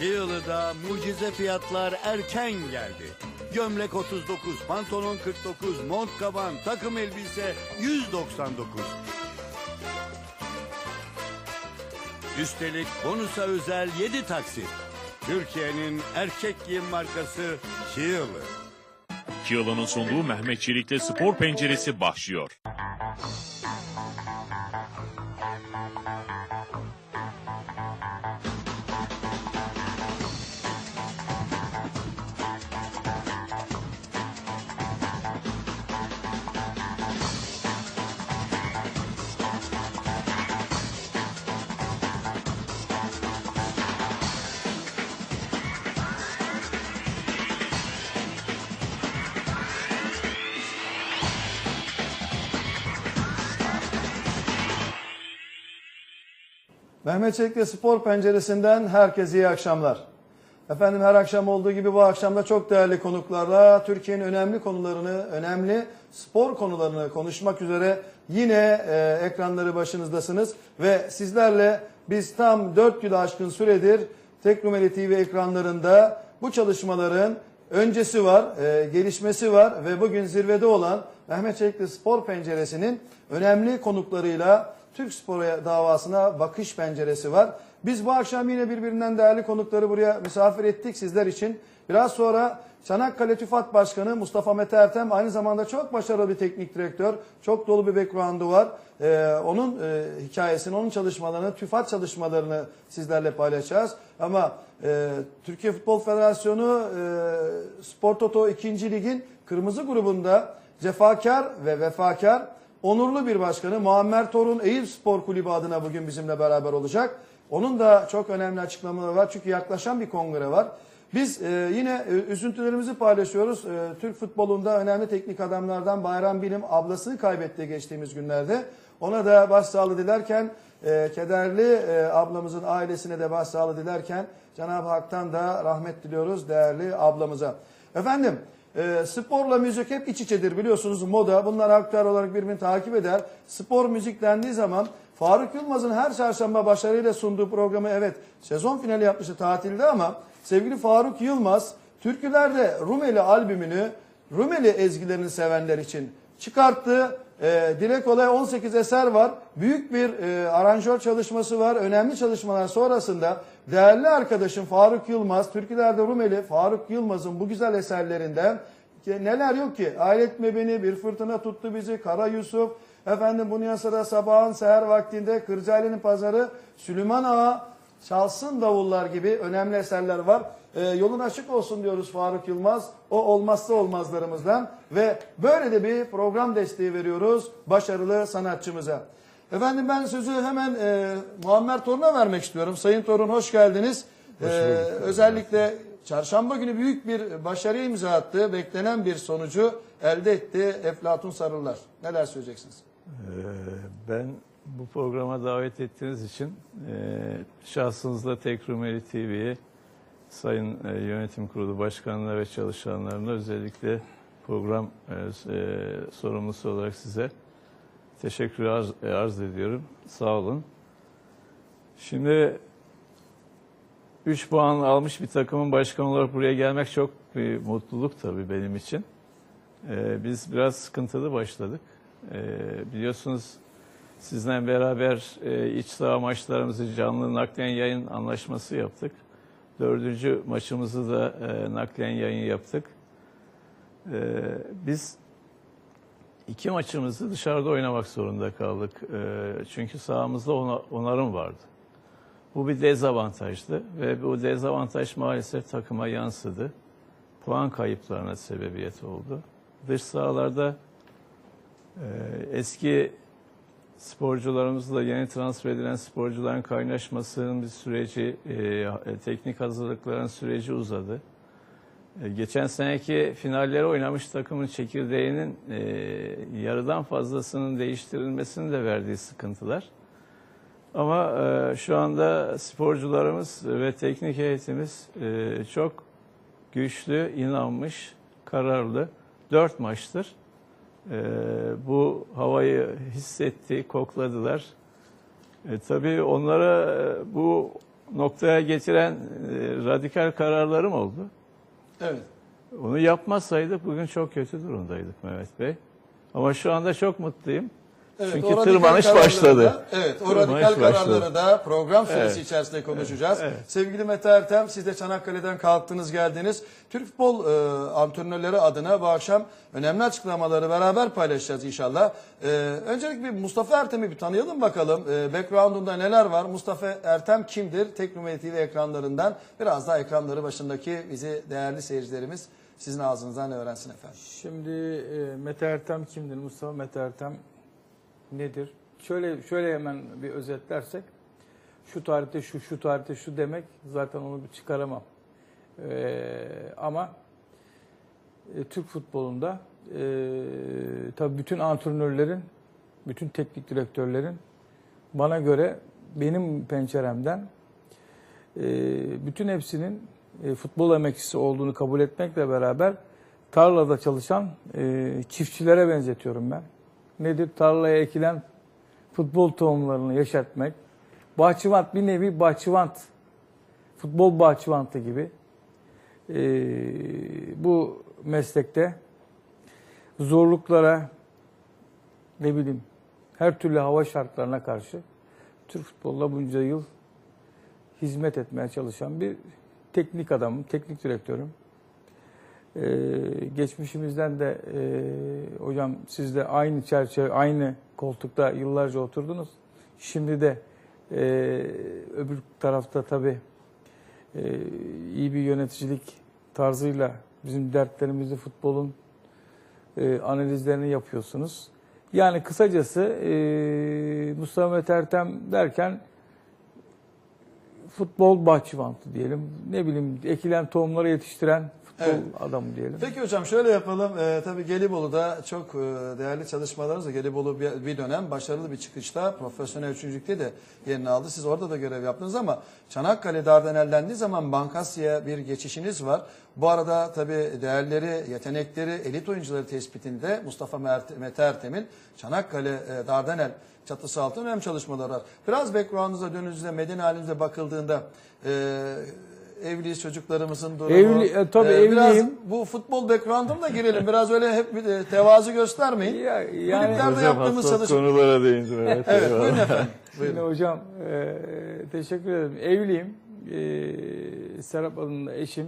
Çığlı'da mucize fiyatlar erken geldi. Gömlek 39, pantolon 49, mont kaban, takım elbise 199. Üstelik bonusa özel 7 taksit. Türkiye'nin erkek giyim markası Çığlı. Çığla'nın sunduğu Mehmet Çelik'te spor penceresi başlıyor. Mehmet Çelik'le Spor Penceresi'nden herkese iyi akşamlar. Efendim her akşam olduğu gibi bu akşam da çok değerli konuklarla Türkiye'nin önemli konularını, önemli spor konularını konuşmak üzere yine e, ekranları başınızdasınız. Ve sizlerle biz tam 4 yıl aşkın süredir Teknomeli TV ekranlarında bu çalışmaların öncesi var, e, gelişmesi var ve bugün zirvede olan Mehmet Çelikli Spor Penceresi'nin önemli konuklarıyla Türk Spor davasına bakış penceresi var. Biz bu akşam yine birbirinden değerli konukları buraya misafir ettik sizler için. Biraz sonra Çanakkale TÜFAD Başkanı Mustafa Mete Ertem aynı zamanda çok başarılı bir teknik direktör. Çok dolu bir background'u var. Ee, onun e, hikayesini, onun çalışmalarını, TÜFAD çalışmalarını sizlerle paylaşacağız. Ama e, Türkiye Futbol Federasyonu e, Spor Toto 2. Lig'in kırmızı grubunda cefakar ve vefakar onurlu bir başkanı Muammer Torun Eyüp Spor Kulübü adına bugün bizimle beraber olacak. Onun da çok önemli açıklamaları var çünkü yaklaşan bir kongre var. Biz e, yine e, üzüntülerimizi paylaşıyoruz. E, Türk futbolunda önemli teknik adamlardan Bayram Bilim ablasını kaybetti geçtiğimiz günlerde. Ona da başsağlığı dilerken e, kederli e, ablamızın ailesine de başsağlığı dilerken Cenab-ı Hak'tan da rahmet diliyoruz değerli ablamıza. Efendim e, sporla müzik hep iç içedir biliyorsunuz moda. Bunlar aktüel olarak birbirini takip eder. Spor müzik dendiği zaman Faruk Yılmaz'ın her çarşamba başarıyla sunduğu programı evet sezon finali yapmıştı tatilde ama sevgili Faruk Yılmaz Türkülerde Rumeli albümünü Rumeli ezgilerini sevenler için çıkarttı. E, dile kolay 18 eser var. Büyük bir e, aranjör çalışması var. Önemli çalışmalar sonrasında değerli arkadaşım Faruk Yılmaz, Türkülerde Rumeli Faruk Yılmaz'ın bu güzel eserlerinden neler yok ki? Ailetme beni, bir fırtına tuttu bizi, Kara Yusuf, efendim bunun yanı sıra sabahın seher vaktinde Kırcaali'nin pazarı, Süleyman Ağa, Çalsın Davullar gibi önemli eserler var. Ee, yolun açık olsun diyoruz Faruk Yılmaz. O olmazsa olmazlarımızdan ve böyle de bir program desteği veriyoruz başarılı sanatçımıza. Efendim ben sözü hemen e, Muammer Torun'a vermek istiyorum. Sayın Torun hoş geldiniz. Ee, özellikle çarşamba günü büyük bir başarıya imza attı. Beklenen bir sonucu elde etti Eflatun Sarılar. Neler söyleyeceksiniz? Ee, Ben bu programa davet ettiğiniz için e, şahsınızla Tek Rumeli TV'ye Sayın e, Yönetim Kurulu Başkanına ve çalışanlarına özellikle program e, e, sorumlusu olarak size teşekkür arz, e, arz ediyorum. Sağ olun. Şimdi 3 puan almış bir takımın başkanı olarak buraya gelmek çok bir mutluluk tabii benim için. Ee, biz biraz sıkıntılı başladık. Ee, biliyorsunuz sizden beraber e, iç saha maçlarımızı canlı naklen yayın anlaşması yaptık. Dördüncü maçımızı da e, naklen yayın yaptık. Ee, biz iki maçımızı dışarıda oynamak zorunda kaldık. Ee, çünkü sahamızda ona- onarım vardı. Bu bir dezavantajdı ve bu dezavantaj maalesef takıma yansıdı. Puan kayıplarına sebebiyet oldu. Dış sahalarda e, eski sporcularımızla yeni transfer edilen sporcuların kaynaşmasının bir süreci, e, teknik hazırlıkların süreci uzadı. E, geçen seneki finalleri oynamış takımın çekirdeğinin e, yarıdan fazlasının değiştirilmesinin de verdiği sıkıntılar. Ama e, şu anda sporcularımız ve teknik heyetimiz e, çok güçlü, inanmış, kararlı. Dört maçtır. E, bu havayı hissetti, kokladılar. E, tabii onlara e, bu noktaya getiren e, radikal kararlarım oldu. Evet. Onu yapmazsaydık bugün çok kötü durumdaydık Mehmet Bey. Ama şu anda çok mutluyum. Evet, Çünkü tırmanış başladı. da- evet, o Tırmanış radikal başladı. kararları da program süresi Evet. içerisinde konuşacağız. Evet. Sevgili Mete Ertem, siz de Çanakkale'den kalktınız geldiniz. Türk futbol e, antrenörleri adına bu akşam önemli açıklamaları beraber paylaşacağız inşallah. E, öncelikle bir Mustafa Ertem'i bir tanıyalım bakalım. E, background'unda neler var? Mustafa Ertem kimdir? Teknomedi TV ekranlarından biraz daha ekranları başındaki bizi değerli seyircilerimiz sizin ağzınızdan öğrensin efendim. Şimdi e, Mete Ertem kimdir? Mustafa Mete Ertem nedir? Şöyle şöyle hemen bir özetlersek şu tarihte şu şu tarihte şu demek zaten onu bir çıkaramam. E, ama e, Türk futbolunda e, tabii bütün antrenörlerin, bütün teknik direktörlerin bana göre benim penceremden e, bütün hepsinin e, futbol emekçisi olduğunu kabul etmekle beraber tarlada çalışan e, çiftçilere benzetiyorum ben. Nedir? Tarlaya ekilen futbol tohumlarını yeşertmek. Bahçıvant bir nevi bahçıvant. Futbol bahçıvantı gibi. E, bu meslekte zorluklara ne bileyim her türlü hava şartlarına karşı Türk futboluna bunca yıl hizmet etmeye çalışan bir teknik adamım, teknik direktörüm. Ee, geçmişimizden de e, hocam siz de aynı çerçeve, aynı koltukta yıllarca oturdunuz. Şimdi de e, öbür tarafta tabii e, iyi bir yöneticilik tarzıyla bizim dertlerimizi futbolun e, analizlerini yapıyorsunuz. Yani kısacası e, Mustafa Mete Ertem derken futbol bahçıvantı diyelim. Ne bileyim ekilen tohumları yetiştiren futbol Evet. adamı diyelim. Peki hocam şöyle yapalım. Ee, tabii Gelibolu'da çok e, değerli çalışmalarınız var. Gelibolu bir, bir dönem başarılı bir çıkışta profesyonel üçüncülükte de yerini aldı. Siz orada da görev yaptınız ama Çanakkale Dardanel'lendiği zaman Bankasya'ya bir geçişiniz var. Bu arada tabii değerleri, yetenekleri, elit oyuncuları tespitinde Mustafa Mert- Mete Ertem'in Çanakkale e, Dardanel çatısı altında önemli çalışmaları var. Biraz background'unuza dönünüzde, medeni halinize bakıldığında e, evliyiz çocuklarımızın durumu. Evli- e, tabii biraz evliyim. bu futbol background'una da girelim. Biraz öyle hep bir de tevazu göstermeyin. Ya- yani- Kulüplerde Hocam yaptığımız çalışma. konulara değindim. Evet, Evet buyurun efendim. Şimdi Buyurun. hocam e, teşekkür ederim. Evliyim. E, Serap adında eşim.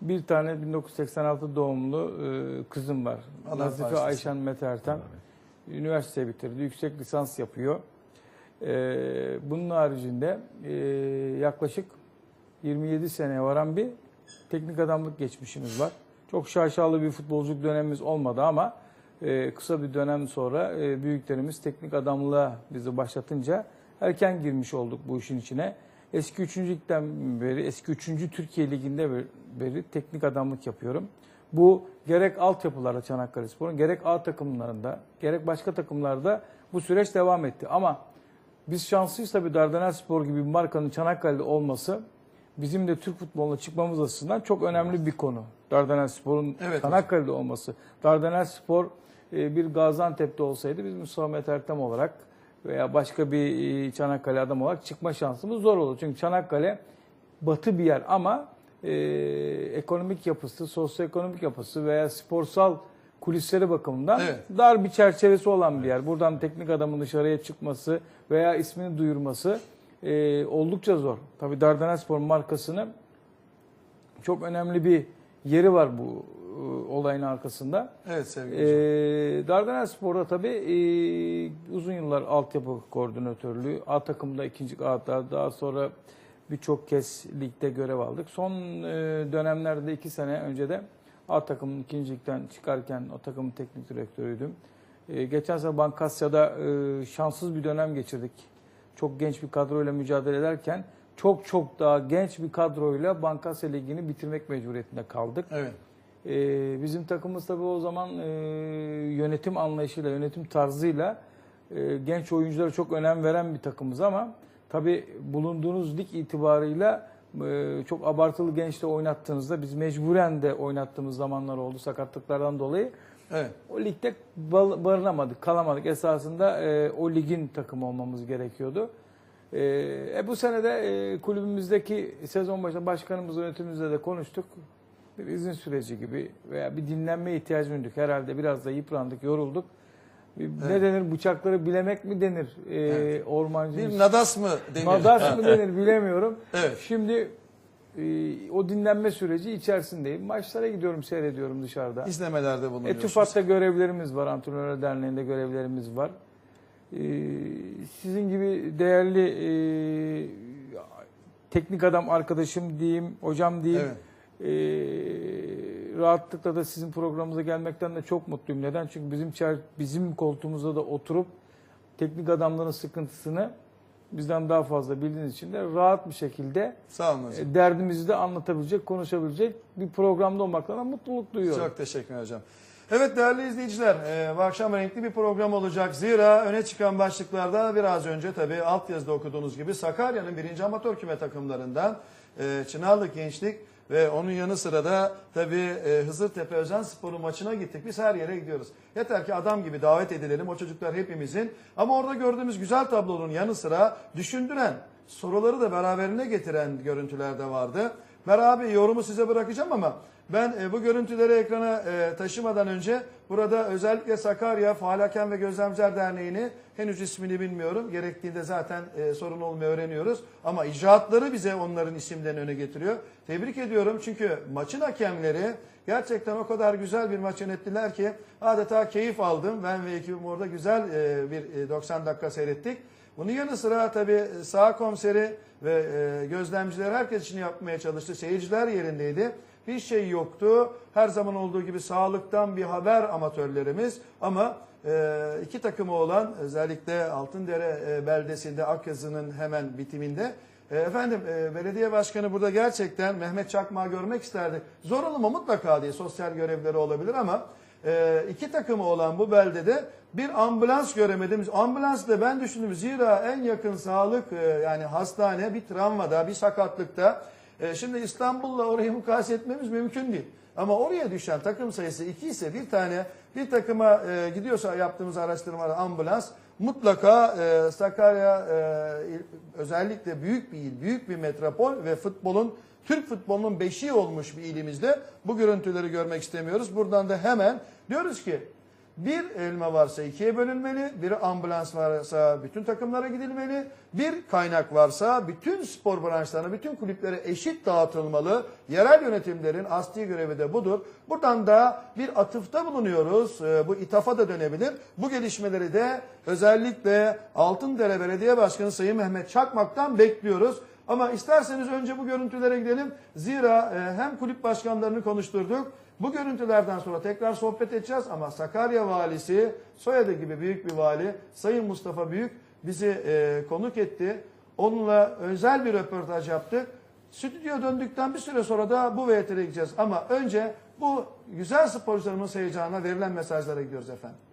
Bir tane 1986 doğumlu e, kızım var. Allah Nazife bağışlasın. Ayşen Mete Ertem. Üniversite bitirdi. Yüksek lisans yapıyor. E, bunun haricinde e, yaklaşık 27 seneye varan bir teknik adamlık geçmişimiz var. Çok şaşalı bir futbolculuk dönemimiz olmadı ama e, kısa bir dönem sonra e, büyüklerimiz teknik adamlığa bizi başlatınca erken girmiş olduk bu işin içine. Eski 3. ligden beri, eski 3. Türkiye Ligi'nde be- beri teknik adamlık yapıyorum. Bu gerek altyapılarda Çanakkale Spor'un, gerek A takımlarında, gerek başka takımlarda bu süreç devam etti. Ama biz şanslıyız tabii Dardanel Spor gibi bir markanın Çanakkale'de olması bizim de Türk futboluna çıkmamız açısından çok önemli bir konu. Dardanel Spor'un Evet. Çanakkale'de olması. Dardanel Spor e, bir Gaziantep'te olsaydı biz Mustafa Mete Ertem olarak veya başka bir e, Çanakkale adam olarak çıkma şansımız zor olur. Çünkü Çanakkale batı bir yer ama e, ekonomik yapısı, sosyoekonomik yapısı veya sporsal kulisleri bakımından Evet. dar bir çerçevesi olan bir yer. Buradan teknik adamın dışarıya çıkması veya ismini duyurması e, oldukça zor. Tabii Dardanelspor markasını çok önemli bir yeri var bu olayın arkasında. Evet sevgili E, hocam. Dardanelspor'da tabii e, uzun yıllar altyapı koordinatörlüğü, A takımda ikinci A'da daha sonra birçok kez ligde görev aldık. Son e, dönemlerde iki sene önce de A takımın ikinci ligden çıkarken o takımın teknik direktörüydüm. E, geçen sene Bankasya'da e, şanssız bir dönem geçirdik. Çok genç bir kadroyla mücadele ederken çok çok daha genç bir kadroyla Bankasya Ligi'ni bitirmek mecburiyetinde kaldık. Evet. Ee, bizim takımımız tabii o zaman e, yönetim anlayışıyla, yönetim tarzıyla e, genç oyunculara çok önem veren bir takımız ama tabii bulunduğunuz lig itibarıyla e, çok abartılı gençle oynattığınızda biz mecburen de oynattığımız zamanlar oldu sakatlıklardan dolayı. Evet. O ligde barınamadık, kalamadık. Esasında e, o ligin takımı olmamız gerekiyordu. E, e, bu sene de e, kulübümüzdeki sezon başında başkanımız yönetimimizle de konuştuk. Bir izin süreci gibi veya bir dinlenme ihtiyacı duyduk. Herhalde biraz da yıprandık, yorulduk. Bir- Ne denir bıçakları bilemek mi denir? E, Evet. Ormancı Bir nadas mı denir? Nadas mı denir bilemiyorum. Evet. Şimdi e, o dinlenme süreci içerisindeyim. Maçlara gidiyorum, seyrediyorum dışarıda. İzlemelerde bulunuyorsunuz. Etüfat'ta görevlerimiz var, Antrenörler Derneği'nde görevlerimiz var. E, sizin gibi değerli e, teknik adam arkadaşım diyeyim, hocam diyeyim. Evet. E, rahatlıkla da sizin programımıza gelmekten de çok mutluyum. Neden? Çünkü bizim bizim koltuğumuzda da oturup teknik adamların sıkıntısını bizden daha fazla bildiğiniz için de rahat bir şekilde Sağ olun hocam. e, derdimizi de anlatabilecek, konuşabilecek bir programda olmaktan da mutluluk duyuyorum. Çok teşekkür ederim hocam. Evet değerli izleyiciler, e, bu akşam renkli bir program olacak. Zira öne çıkan başlıklarda biraz önce tabii altyazıda okuduğunuz gibi Sakarya'nın birinci amatör küme takımlarından e, Çınarlık Gençlik ve onun yanı sıra da tabii e, Hızırtepe Özen Sporu maçına gittik. Biz her yere gidiyoruz. Yeter ki adam gibi davet edilelim. O çocuklar hepimizin. Ama orada gördüğümüz güzel tablonun yanı sıra düşündüren, soruları da beraberine getiren görüntüler de vardı. Mer abi yorumu size bırakacağım ama ben e, bu görüntüleri ekrana e, taşımadan önce burada özellikle Sakarya Faal ve Gözlemciler Derneği'ni henüz ismini bilmiyorum. Gerektiğinde zaten e, sorun olmayı öğreniyoruz. Ama icraatları bize onların isimlerini öne getiriyor. Tebrik ediyorum çünkü maçın hakemleri gerçekten o kadar güzel bir maç yönettiler ki adeta keyif aldım. Ben ve ekibim orada güzel e, bir e, 90 dakika seyrettik. Bunun yanı sıra tabii sağ komiseri ve e, gözlemciler herkes için yapmaya çalıştı. Seyirciler yerindeydi. Bir şey yoktu. Her zaman olduğu gibi sağlıktan bir haber amatörlerimiz ama e, iki takımı olan özellikle Altındere e, beldesinde Akyazı'nın hemen bitiminde e, efendim e, belediye başkanı burada gerçekten Mehmet Çakmak'ı görmek isterdi. Zorunlu mu mutlaka diye sosyal görevleri olabilir ama e, iki takımı olan bu beldede bir ambulans göremedim. Ambulans da ben düşündüm zira en yakın sağlık e, yani hastane bir travmada bir sakatlıkta. E, şimdi İstanbul'la orayı mukayese etmemiz mümkün değil. Ama oraya düşen takım sayısı iki ise bir tane bir takıma e, gidiyorsa yaptığımız araştırmada ambulans mutlaka e, Sakarya e, özellikle büyük bir il, büyük bir metropol ve futbolun Türk futbolunun beşiği olmuş bir ilimizde bu görüntüleri görmek istemiyoruz. Buradan da hemen diyoruz ki bir elma varsa ikiye bölünmeli, bir ambulans varsa bütün takımlara gidilmeli, bir kaynak varsa bütün spor branşlarına, bütün kulüplere eşit dağıtılmalı. Yerel yönetimlerin asli görevi de budur. Buradan da bir atıfta bulunuyoruz. Ee, Bu itafa da dönebilir. Bu gelişmeleri de özellikle Altındere Belediye Başkanı Sayın Mehmet Çakmak'tan bekliyoruz. Ama isterseniz önce bu görüntülere gidelim. Zira e, hem kulüp başkanlarını konuşturduk. Bu görüntülerden sonra tekrar sohbet edeceğiz ama Sakarya valisi, soyadı gibi büyük bir vali Sayın Mustafa Büyük bizi e, konuk etti. Onunla özel bir röportaj yaptık. Stüdyo döndükten bir süre sonra da bu VTR'e gideceğiz. Ama önce bu güzel sporcularımız heyecanına verilen mesajlara gidiyoruz efendim.